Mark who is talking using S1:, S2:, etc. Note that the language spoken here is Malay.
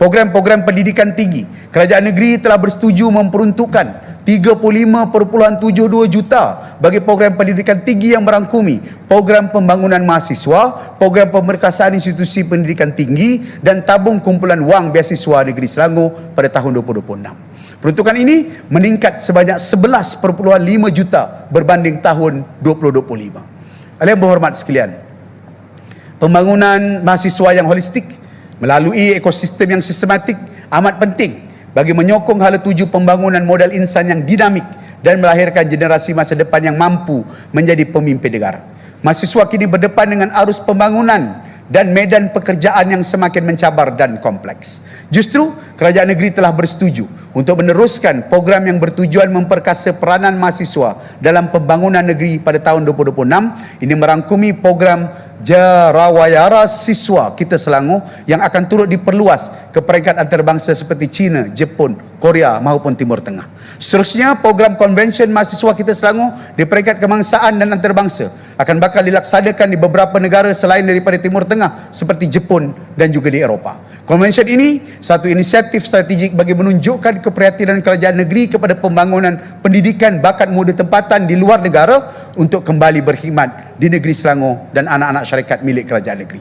S1: Program-program pendidikan tinggi. Kerajaan negeri telah bersetuju memperuntukkan 35.72 juta bagi program pendidikan tinggi yang merangkumi program pembangunan mahasiswa, program pemerkasaan institusi pendidikan tinggi dan tabung kumpulan wang beasiswa negeri Selangor pada tahun 2026. Peruntukan ini meningkat sebanyak 11.5 juta berbanding tahun 2025. Alah berhormat sekalian, pembangunan mahasiswa yang holistik melalui ekosistem yang sistematik amat penting bagi menyokong hala tuju pembangunan modal insan yang dinamik dan melahirkan generasi masa depan yang mampu menjadi pemimpin negara. Mahasiswa kini berdepan dengan arus pembangunan dan medan pekerjaan yang semakin mencabar dan kompleks. Justru kerajaan negeri telah bersetuju untuk meneruskan program yang bertujuan memperkasa peranan mahasiswa dalam pembangunan negeri pada tahun 2026. Ini merangkumi program jarawayara siswa kita Selangor yang akan turut diperluas ke peringkat antarabangsa seperti China, Jepun, Korea maupun Timur Tengah. Seterusnya program konvensyen mahasiswa kita Selangor di peringkat kebangsaan dan antarabangsa akan bakal dilaksanakan di beberapa negara selain daripada Timur Tengah seperti Jepun dan juga di Eropah. Konvensyen ini satu inisiatif strategik bagi menunjukkan keprihatinan kerajaan negeri kepada pembangunan pendidikan bakat muda tempatan di luar negara untuk kembali berkhidmat di negeri Selangor dan anak-anak syarikat milik kerajaan negeri.